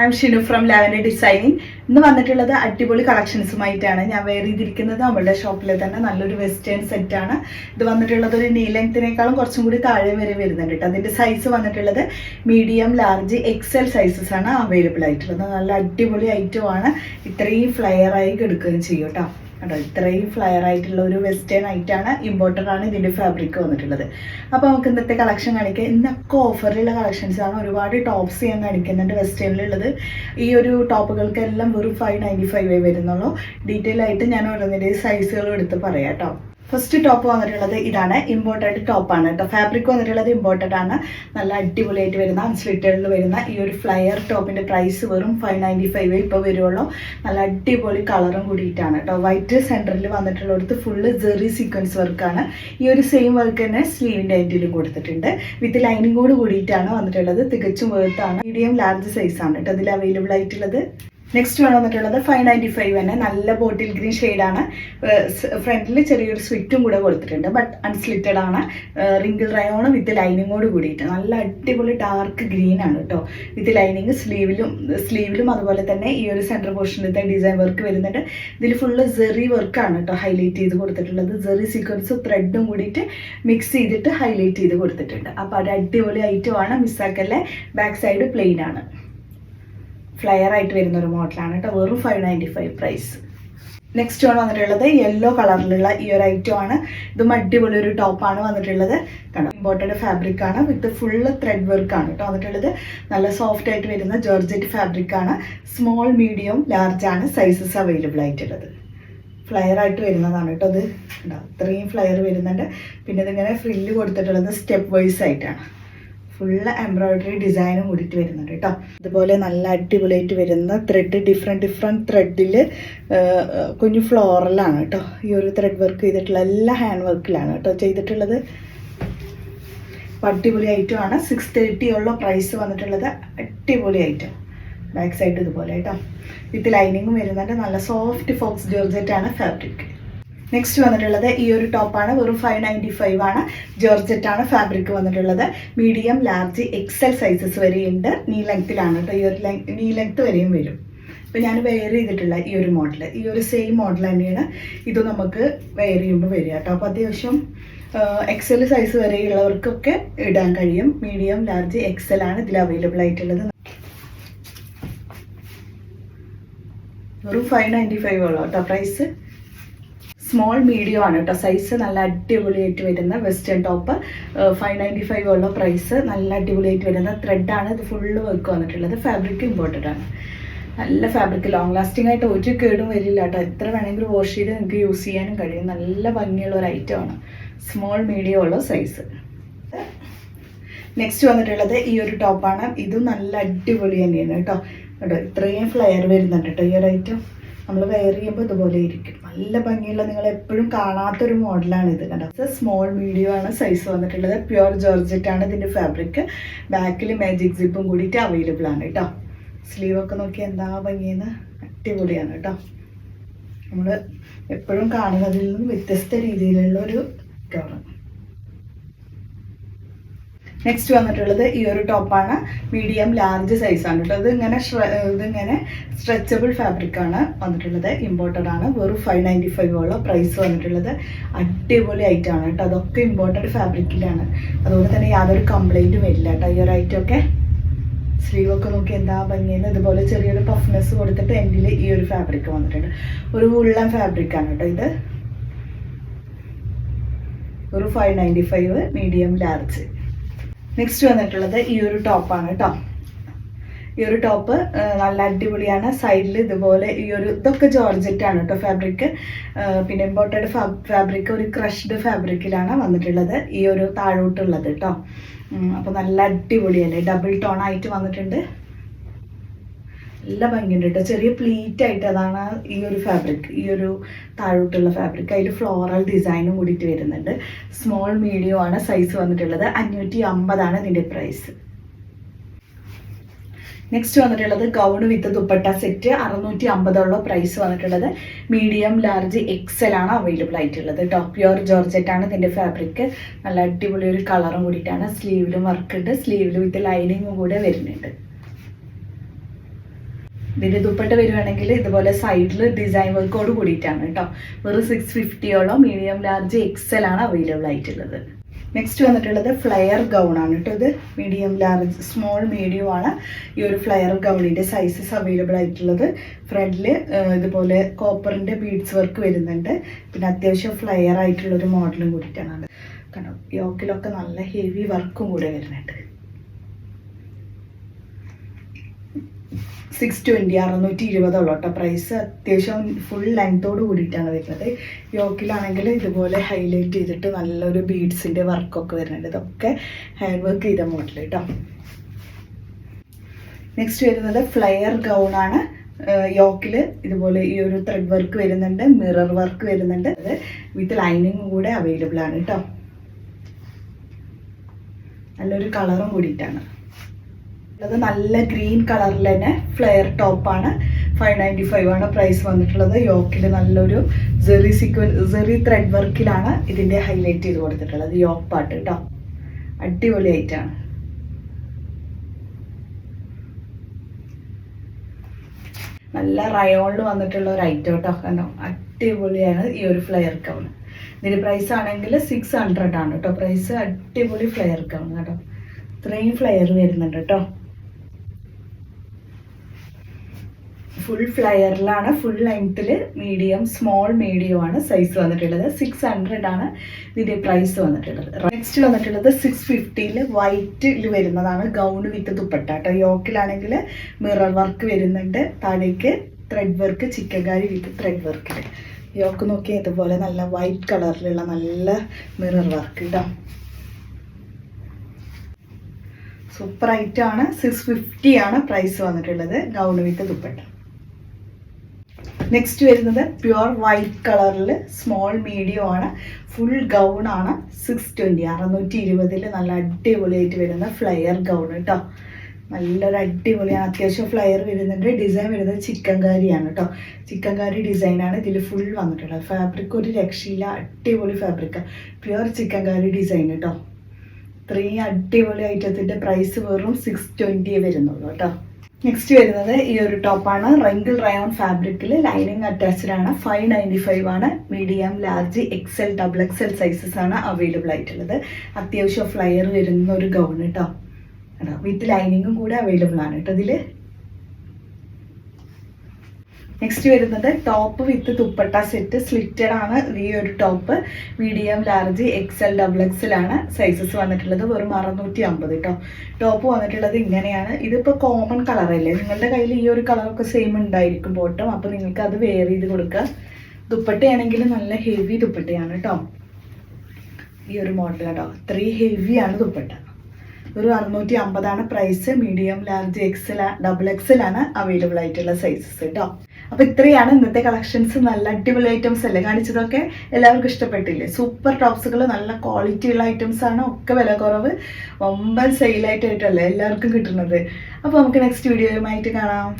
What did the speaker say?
I'm Shinu from lavender designing ഇന്ന് വന്നിട്ടുള്ളത് അടിപൊളി കളക്ഷൻസുമായിട്ടാണ്. ഞാൻ വെയർ ചെയ്തിരിക്കുന്നത് നമ്മളുടെ ഷോപ്പിൽ തന്നെ. നല്ലൊരു വെസ്റ്റേൺ സെറ്റ് ആണ്. ഇത് വന്നിട്ടുള്ളത് ഒരു നീ ലെങ്ത്തിനേക്കാളും കുറച്ചും കൂടി താഴെ വരെ വരുന്നുണ്ട് കേട്ടോ. അതിന്റെ സൈസ് വന്നിട്ടുള്ളത് മീഡിയം ലാർജ് എക്സൽ സൈസസ് ആണ് അവൈലബിൾ ആയിട്ടുള്ളത്. നല്ല അടിപൊളി ഐറ്റം ആണ്. ഇത്രയും ഫ്ലയർ ആയി എടുക്കുകയും ചെയ്യും കേട്ടോ. കേട്ടോ ഇത്രയും ഫ്ലയർ ആയിട്ടുള്ള ഒരു വെസ്റ്റേൺ ആയിട്ടാണ് ഇമ്പോർട്ടന്റ് ആണ് ഇതിന്റെ ഫാബ്രിക് വന്നിട്ടുള്ളത്. അപ്പോൾ നമുക്ക് ഇന്നത്തെ കളക്ഷൻ കാണിക്കാം. ഇന്നൊക്കെ ഓഫറിലുള്ള കളക്ഷൻസ് ആണ് ഒരുപാട് ടോപ്സ് ഞാൻ കാണിക്കുന്നുണ്ട് വെസ്റ്റേണിലുള്ളത് ഈ ഒരു ടോപ്പുകൾക്കെല്ലാം വെറും ഫൈവ് നയന്റി ഫൈവേ വരുന്നുള്ളൂ. ഡീറ്റെയിൽ ആയിട്ട് ഞാൻ ഓരോന്നിന്റെ സൈസുകൾ എടുത്ത് പറയാം കേട്ടോ ഫസ്റ്റ് ടോപ്പ് വന്നിട്ടുള്ളത് ഇതാണ് ഇമ്പോർട്ടന്റ് ടോപ്പാണ് കേട്ടോ ഫാബ്രിക് വന്നിട്ടുള്ളത് ഇമ്പോർട്ടന്റ് ആണ്. നല്ല അടിപൊളിയായിട്ട് വരുന്ന അൺസ്ലിറ്റഡിൽ വരുന്ന ഈ ഒരു ഫ്ലയർ ടോപ്പിന്റെ പ്രൈസ് വെറും ഫൈവ് നയന്റി ഫൈവ് ഇപ്പോൾ വരുള്ളൂ. നല്ല അടിപൊളി കളറും കൂടിയിട്ടാണ് കേട്ടോ വൈറ്റ് സെന്ററിൽ വന്നിട്ടുള്ളിടത്ത് ഫുള്ള് ജെറി സീക്വൻസ് വർക്കാണ് ഈ ഒരു സെയിം വർക്ക് തന്നെ സ്ലീവിന്റെ എൻഡിലും കൊടുത്തിട്ടുണ്ട്. വിത്ത് ലൈനിങ്ങോട് കൂടിയിട്ടാണ് വന്നിട്ടുള്ളത്. തികച്ചും വേർത്താണ് മീഡിയം ലാർജ് സൈസാണ് കേട്ടോ അതിൽ അവൈലബിൾ ആയിട്ടുള്ളത്. നെക്സ്റ്റ് വേണം വന്നിട്ടുള്ളത് ഫൈവ് നയന്റി ഫൈവ് തന്നെ നല്ല ബോട്ടിൽ ഗ്രീൻ ഷെയ്ഡാണ് ഫ്രണ്ടിൽ ചെറിയൊരു സ്വിറ്റും കൂടെ കൊടുത്തിട്ടുണ്ട്. ബട്ട് അൺസ്ലിറ്റഡ് ആണ്. റിങ്കിൾ റയോണ് വിത്ത് ലൈനിങ്ങോട് കൂടിയിട്ട്. നല്ല അടിപൊളി ഡാർക്ക് ഗ്രീൻ ആണ് കേട്ടോ വിത്ത് ലൈനിങ് സ്ലീവിലും സ്ലീവിലും അതുപോലെ തന്നെ ഈ ഒരു സെന്റർ പോർഷനിലത്തെ ഡിസൈൻ വർക്ക് വരുന്നുണ്ട്. ഇതിൽ ഫുള്ള് ജെറി വർക്കാണ് കേട്ടോ ഹൈലൈറ്റ് ചെയ്ത് കൊടുത്തിട്ടുള്ളത്. ജെറി സീക്വൻസ് ത്രെഡും കൂടിയിട്ട് മിക്സ് ചെയ്തിട്ട് ഹൈലൈറ്റ് ചെയ്ത് കൊടുത്തിട്ടുണ്ട്. അപ്പോൾ അത് അടിപൊളി ഐറ്റം ആണ്. മിസ്സാക്കല്ലേ? ബാക്ക് സൈഡ് പ്ലെയിൻ ആണ്. ഫ്ലയർ ആയിട്ട് വരുന്ന ഒരു മോഡലാണ് കേട്ടോ. വെറും five ninety five price next ആണ് വന്നിട്ടുള്ളത് യെല്ലോ കളറിലുള്ള ഈ ഒരു ഐറ്റം ആണ്. ഇതും അടിപൊളി ഒരു ടോപ്പാണ് വന്നിട്ടുള്ളത്. കണ്ടോ? ഇമ്പോർട്ടഡ് ഫാബ്രിക് ആണ്. വിത്ത് ഫുള്ള് ത്രെഡ് വർക്ക് ആണ് കേട്ടോ വന്നിട്ടുള്ളത്. നല്ല സോഫ്റ്റ് ആയിട്ട് വരുന്ന ജോർജറ്റ് ഫാബ്രിക് ആണ്. സ്മോൾ മീഡിയം ലാർജ് ആണ് സൈസസ് അവൈലബിൾ ആയിട്ടുള്ളത്. ഫ്ലയർ ആയിട്ട് വരുന്നതാണ് കേട്ടോ അത് ഇത്രയും ഫ്ലയർ വരുന്നുണ്ട്. പിന്നെ ഇതിങ്ങനെ ഫ്രില്ല് കൊടുത്തിട്ടുള്ളത് സ്റ്റെപ്പ് വൈസ് ആയിട്ടാണ്. ഫുള്ള് എംബ്രോയിഡറി ഡിസൈനും കൂടിയിട്ട് വരുന്നുണ്ട് കേട്ടോ. ഇതുപോലെ നല്ല അടിപൊളിയായിട്ട് വരുന്ന ത്രെഡ് ഡിഫറെന്റ് ഡിഫറെന്റ് ത്രെഡിൽ കുഞ്ഞു ഫ്ലോറലാണ് കേട്ടോ. ഈ ഒരു ത്രെഡ് വർക്ക് ചെയ്തിട്ടുള്ള എല്ലാ ഹാൻഡ് വർക്കിലാണ് കേട്ടോ ചെയ്തിട്ടുള്ളത്. അടിപൊളി ഐറ്റം ആണ്. സിക്സ് തേർട്ടി ഉള്ള പ്രൈസ് വന്നിട്ടുള്ളത് അടിപൊളി ഐറ്റം ബാക്ക് സൈഡ് ഇതുപോലെ കേട്ടോ. വിത്ത് ലൈനിങ്ങും വരുന്നുണ്ട്. നല്ല സോഫ്റ്റ് ഫോക്സ് ജോർജറ്റ് ആണ് ഫാബ്രിക് നെക്സ്റ്റ് വന്നിട്ടുള്ളത് ഈ ഒരു ടോപ്പാണ് വെറും ഫൈവ് നയന്റി ഫൈവ് ആണ്. ജോർജറ്റ് ആണ് ഫാബ്രിക് വന്നിട്ടുള്ളത്. മീഡിയം ലാർജ് എക്സൽ സൈസസ് വരെയുണ്ട്. നീ ലെങ്ത്തിലാണ് കേട്ടോ ഈ ഒരു നീ ലെങ്ത്ത് വരെയും വരും. ഇപ്പം ഞാൻ വെയർ ചെയ്തിട്ടുള്ള ഈ ഒരു മോഡൽ ഈ ഒരു സെയിം മോഡൽ തന്നെയാണ് ഇത് നമുക്ക് വെയർ ചെയ്യുമ്പോൾ വരിക കേട്ടോ അപ്പോൾ അത്യാവശ്യം എക്സൽ സൈസ് വരെയുള്ളവർക്കൊക്കെ ഇടാൻ കഴിയും. മീഡിയം ലാർജ് എക്സൽ ആണ് ഇതിൽ അവൈലബിൾ ആയിട്ടുള്ളത്. വെറും ഫൈവ് നയന്റി ഫൈവ് ഉള്ളൂ കേട്ടോ പ്രൈസ് സ്മോൾ മീഡിയം ആണ് കേട്ടോ. സൈസ് നല്ല അടിപൊളിയായിട്ട് വരുന്ന western top five ninety five ഉള്ള പ്രൈസ് നല്ല അടിപൊളിയായിട്ട് വരുന്ന ത്രെഡാണ് ഇത് ഫുള്ള് വർക്ക് വന്നിട്ടുള്ളത്. ഫാബ്രിക് ഇമ്പോർട്ടന്റ് ആണ്. നല്ല ഫാബ്രിക് ലോങ് ലാസ്റ്റിംഗ് ആയിട്ട് ഒരു കേടും വരില്ല കേട്ടോ. എത്ര വേണമെങ്കിലും വാഷ് ചെയ്ത് നിങ്ങൾക്ക് യൂസ് ചെയ്യാനും കഴിയും. നല്ല ഭംഗിയുള്ള ഒരു ഐറ്റം ആണ്. സ്മോൾ മീഡിയം ഉള്ള സൈസ് നെക്സ്റ്റ് വന്നിട്ടുള്ളത് ഈ ഒരു ടോപ്പാണ് ഇതും നല്ല അടിപൊളി തന്നെയാണ് കേട്ടോ. കേട്ടോ ഇത്രയും ഫ്ലെയർ വരുന്നുണ്ട് കേട്ടോ ഈ ഒരു ഐറ്റം നമ്മൾ വെയർ ചെയ്യുമ്പോൾ ഇതുപോലെ ഇരിക്കും. നല്ല ഭംഗിയുള്ള നിങ്ങൾ എപ്പോഴും കാണാത്തൊരു മോഡലാണ് ഇത് കണ്ടോ? സ്മോൾ മീഡിയം ആണ് സൈസ് വന്നിട്ടുള്ളത്. പ്യുവർ ജോർജറ്റ് ആണ് ഇതിന്റെ ഫാബ്രിക് ബാക്കിൽ മാജിക് സിപ്പും കൂടിയിട്ട് അവൈലബിൾ ആണ് കേട്ടോ. സ്ലീവ് ഒക്കെ നോക്കി എന്താ ഭംഗിയെന്ന്? അടിപൊളിയാണ് കേട്ടോ. നമ്മൾ എപ്പോഴും കാണുന്നതിൽ നിന്നും വ്യത്യസ്ത രീതിയിലുള്ള ഒരു ടോണ് നെക്സ്റ്റ് വന്നിട്ടുള്ളത് ഈ ഒരു ടോപ്പാണ് മീഡിയം ലാർജ് സൈസാണ് കേട്ടോ ഇത് ഇങ്ങനെ ഇതിങ്ങനെ സ്ട്രെച്ചബിൾ ഫാബ്രിക് ആണ് വന്നിട്ടുള്ളത്. ഇമ്പോർട്ടഡ് ആണ്. വെറും ഫൈവ് നയന്റി ഫൈവ് ഉള്ള പ്രൈസ് വന്നിട്ടുള്ളത്. അടിപൊളി ആണ് കേട്ടോ അതൊക്കെ ഇമ്പോർട്ടഡ് ഫാബ്രിക്കിലാണ് അതുകൊണ്ട് തന്നെ യാതൊരു കംപ്ലൈന്റും വരില്ല കേട്ടോ ഈ ഒരു സ്ലീവ് ഒക്കെ. നോക്കി എന്താ ഭംഗിയെന്ന് ഇതുപോലെ ചെറിയൊരു പഫ്നെസ് കൊടുത്തിട്ട് എൻഡിൽ ഈ ഒരു ഫാബ്രിക് വന്നിട്ടുണ്ട്. ഒരു ഉള്ള ഫാബ്രിക് ആണ് കേട്ടോ ഇത്. ഒരു five ninety five medium large next വന്നിട്ടുള്ളത് ഈ ഒരു ടോപ്പാണ് കേട്ടോ ഈ ഒരു ടോപ്പ് നല്ല അടിപൊളിയാണ്. സൈഡിൽ ഇതുപോലെ ഈ ഒരു ഇതൊക്കെ ജോർജറ്റ് ആണ് കേട്ടോ ഫാബ്രിക് പിന്നെ ഇമ്പോർട്ടഡ് ഫാബ്രിക് ഒരു ക്രഷ്ഡ് ഫാബ്രിക്കിലാണ് വന്നിട്ടുള്ളത് ഈ ഒരു താഴോട്ടുള്ളത് കേട്ടോ അപ്പോൾ നല്ല അടിപൊളിയല്ലേ? ഡബിൾ ടോൺ ആയിട്ട് വന്നിട്ടുണ്ട്. നല്ല ഭംഗിയുണ്ട് കേട്ടോ ചെറിയ പ്ലീറ്റ് ആയിട്ട് അതാണ് ഈ ഒരു ഫാബ്രിക് ഈ ഒരു താഴോട്ടുള്ള ഫാബ്രിക് അതിൽ ഫ്ലോറൽ ഡിസൈനും കൂടിയിട്ട് വരുന്നുണ്ട്. സ്മോൾ മീഡിയം ആണ് സൈസ് വന്നിട്ടുള്ളത്. അഞ്ഞൂറ്റി അമ്പതാണ് ഇതിന്റെ പ്രൈസ് നെക്സ്റ്റ് വന്നിട്ടുള്ളത് ഗൗൺ വിത്ത് ദുപ്പട്ട സെറ്റ് അറുന്നൂറ്റി അമ്പതുള്ള പ്രൈസ് വന്നിട്ടുള്ളത് മീഡിയം ലാർജ് എക്സൽ ആണ് അവൈലബിൾ ആയിട്ടുള്ളത് ടോപ്പ് പ്യുവർ ജോർജറ്റ് ആണ് ഇതിന്റെ ഫാബ്രിക് നല്ല അടിപൊളി ഒരു കളറും കൂടിയിട്ടാണ്. സ്ലീവിലും വർക്ക് ഉണ്ട്. സ്ലീവിൽ വിത്ത് ലൈനിങ്ങും കൂടെ വരുന്നുണ്ട്. ഇതിന്റെ ദുപ്പട്ട വരുവാണെങ്കിൽ ഇതുപോലെ സൈഡിൽ ഡിസൈൻ വർക്കോട് കൂടിയിട്ടാണ് കേട്ടോ. വെറും സിക്സ് ഫിഫ്റ്റിയോളം മീഡിയം ലാർജ് എക്സൽ ആണ് അവൈലബിൾ ആയിട്ടുള്ളത്. നെക്സ്റ്റ് വന്നിട്ടുള്ളത് ഫ്ലെയർ ഗൗൺ ആണ് കേട്ടോ ഇത്. മീഡിയം ലാർജ് സ്മോൾ മീഡിയം ആണ് ഈ ഒരു ഫ്ലെയർ ഗൗണിന്റെ സൈസസ് അവൈലബിൾ ആയിട്ടുള്ളത്. ഫ്രണ്ടിൽ ഇതുപോലെ കോപ്പറിന്റെ ബീഡ്സ് വർക്ക് വരുന്നുണ്ട്. പിന്നെ അത്യാവശ്യം ഫ്ലെയർ ആയിട്ടുള്ള ഒരു മോഡലും കൂടിയിട്ടാണ്. കാരണം യോക്കിലൊക്കെ നല്ല ഹെവി വർക്കും കൂടെ വരുന്നുണ്ട്. സിക്സ് ട്വന്റി അറുന്നൂറ്റി ഇരുപതോളം കേട്ടോ പ്രൈസ് അത്യാവശ്യം ഫുൾ ലെങ്തോട് കൂടിയിട്ടാണ് വരുന്നത്. യോക്കിലാണെങ്കിൽ ഇതുപോലെ ഹൈലൈറ്റ് ചെയ്തിട്ട് നല്ലൊരു ബീഡ്സിന്റെ വർക്കൊക്കെ വരുന്നുണ്ട്. ഇതൊക്കെ ഹാൻഡ് വർക്ക് ചെയ്ത മോഡൽ കേട്ടോ നെക്സ്റ്റ് വരുന്നത് ഫ്ലെയർ ഗൗൺ ആണ്. യോക്കിൽ ഇതുപോലെ ഈ ഒരു ത്രെഡ് വർക്ക് വരുന്നുണ്ട്. മിറർ വർക്ക് വരുന്നുണ്ട്. അത് വിത്ത് ലൈനിങ് കൂടെ അവൈലബിൾ ആണ് കേട്ടോ നല്ലൊരു കളറും കൂടിയിട്ടാണ്. അത് നല്ല ഗ്രീൻ കളറിൽ തന്നെ ഫ്ലെയർ ടോപ്പാണ് ഫൈവ് നയന്റി ഫൈവ് ആണ് പ്രൈസ് വന്നിട്ടുള്ളത്. യോക്കിൽ നല്ലൊരു ജെറി സീക്വൻ ജെറി ത്രെഡ് വർക്കിലാണ് ഇതിന്റെ ഹൈലൈറ്റ് ചെയ്ത് കൊടുത്തിട്ടുള്ളത്. യോക്ക് പാട്ട് കേട്ടോ അടിപൊളി ആയിട്ടാണ് നല്ല റയോണിൽ വന്നിട്ടുള്ള ഒരു ഐറ്റം കേട്ടോ കാരണം അടിപൊളിയാണ് ഈ ഒരു ഫ്ലെയർ കൗൺ ഇതിന്റെ പ്രൈസ് ആണെങ്കിൽ സിക്സ് ഹൺഡ്രഡ് ആണ് കേട്ടോ പ്രൈസ് അടിപൊളി ഫ്ലെയർ കൗൺ കേട്ടോ ഇത്രയും ഫ്ലെയർ വരുന്നുണ്ട് കേട്ടോ ഫുൾ ഫ്ലയറിലാണ് ഫുൾ ലെങ്ത്തിൽ മീഡിയം സ്മോൾ മീഡിയം ആണ് സൈസ് വന്നിട്ടുള്ളത്. സിക്സ് ഹൺഡ്രഡ് ആണ് ഇതിന്റെ പ്രൈസ് വന്നിട്ടുള്ളത്. നെക്സ്റ്റ് വന്നിട്ടുള്ളത് സിക്സ് ഫിഫ്റ്റിയിൽ വൈറ്റിൽ വരുന്നതാണ് ഗൗൺ വിത്ത് ദുപ്പട്ട. കേട്ടോ യോക്കിലാണെങ്കിൽ മിറർ വർക്ക് വരുന്നുണ്ട്. താഴേക്ക് thread work chikankari with thread വർക്കിൽ യോക്ക് നോക്കിയാൽ ഇതുപോലെ നല്ല വൈറ്റ് കളറിലുള്ള നല്ല മിറർ വർക്ക് കേട്ടോ സൂപ്പർ ഐറ്റം ആണ്. സിക്സ് ഫിഫ്റ്റി ആണ് പ്രൈസ് വന്നിട്ടുള്ളത് ഗൗൺ വിത്ത് ദുപ്പട്ട. നെക്സ്റ്റ് വരുന്നത് പ്യുവർ വൈറ്റ് കളറിൽ സ്മോൾ മീഡിയം ആണ്. ഫുൾ ഗൗൺ ആണ്. സിക്സ് ട്വന്റി അറുന്നൂറ്റി ഇരുപതിൽ നല്ല അടിപൊളിയായിട്ട് വരുന്ന ഫ്ലയർ ഗൗൺ കേട്ടോ നല്ലൊരു അടിപൊളിയാണ്. അത്യാവശ്യം ഫ്ലയർ വരുന്നുണ്ട്. ഡിസൈൻ വരുന്നത് ചിക്കൻ കാരിയാണ് കേട്ടോ ചിക്കൻ കാരി ഡിസൈനാണ് ഇതിൽ ഫുൾ വന്നിട്ടുള്ളത്. ഫാബ്രിക് ഒരു രക്ഷയില്ല. അടിപൊളി fabric pure chikankari design കേട്ടോ ഇത്രയും അടിപൊളി ഐറ്റത്തിന്റെ പ്രൈസ് വെറും സിക്സ് ട്വന്റിയേ വരുന്നുള്ളൂ കേട്ടോ നെക്സ്റ്റ് വരുന്നത് ഈ ഒരു ടോപ്പാണ് റെങ്കിൾ റയോൺ ഫാബ്രിക്കിൽ ലൈനിങ് അറ്റാച്ച്ഡ് ആണ്. ഫൈവ് നയന്റി ഫൈവ് ആണ് medium large XL double XL sizes ആണ് അവൈലബിൾ ആയിട്ടുള്ളത്. അത്യാവശ്യം ഫ്ലയർ വരുന്ന ഒരു ഗൗൺ കേട്ടോ വിത്ത് ലൈനിങ്ങും കൂടെ അവൈലബിൾ ആണ് കേട്ടോ ഇതിൽ നെക്സ്റ്റ് വരുന്നത് top with dupatta set slitted ആണ് ഈ ഒരു top medium large X L double എക്സിലാണ് sizes വന്നിട്ടുള്ളത്. വെറും അറുന്നൂറ്റി അമ്പത് കേട്ടോ ടോപ്പ് വന്നിട്ടുള്ളത് ഇങ്ങനെയാണ്. ഇതിപ്പോൾ കോമൺ കളറല്ലേ നിങ്ങളുടെ കയ്യിൽ ഈ ഒരു കളറൊക്കെ സെയിം ഉണ്ടായിരിക്കും ബോട്ടം. അപ്പോൾ നിങ്ങൾക്ക് അത് വെയർ ചെയ്ത് കൊടുക്കുക. ദുപ്പട്ടയാണെങ്കിൽ നല്ല ഹെവി ദുപ്പട്ടയാണ് കേട്ടോ ഈ ഒരു മോഡൽ കേട്ടോ ഇത്രയും ഹെവിയാണ് ദുപ്പട്ട. ഒരു അറുന്നൂറ്റി അമ്പതാണ് price medium large XL double XL ആണ് അവൈലബിൾ ആയിട്ടുള്ള സൈസസ് കേട്ടോ അപ്പൊ ഇത്രയാണ് ഇന്നത്തെ കളക്ഷൻസ്. നല്ല അടിപൊളി ഐറ്റംസ് അല്ലേ? കാണിച്ചതൊക്കെ എല്ലാവർക്കും ഇഷ്ടപ്പെട്ടില്ലേ? സൂപ്പർ ടോപ്സുകൾ നല്ല ക്വാളിറ്റിയുള്ള ഐറ്റംസ് ആണ്. ഒക്കെ വില കുറവ്. ഒമ്പത് സെയിലായിട്ടായിട്ടല്ലേ എല്ലാവർക്കും കിട്ടുന്നത്. അപ്പോൾ നമുക്ക് നെക്സ്റ്റ് വീഡിയോയുമായിട്ട് കാണാം.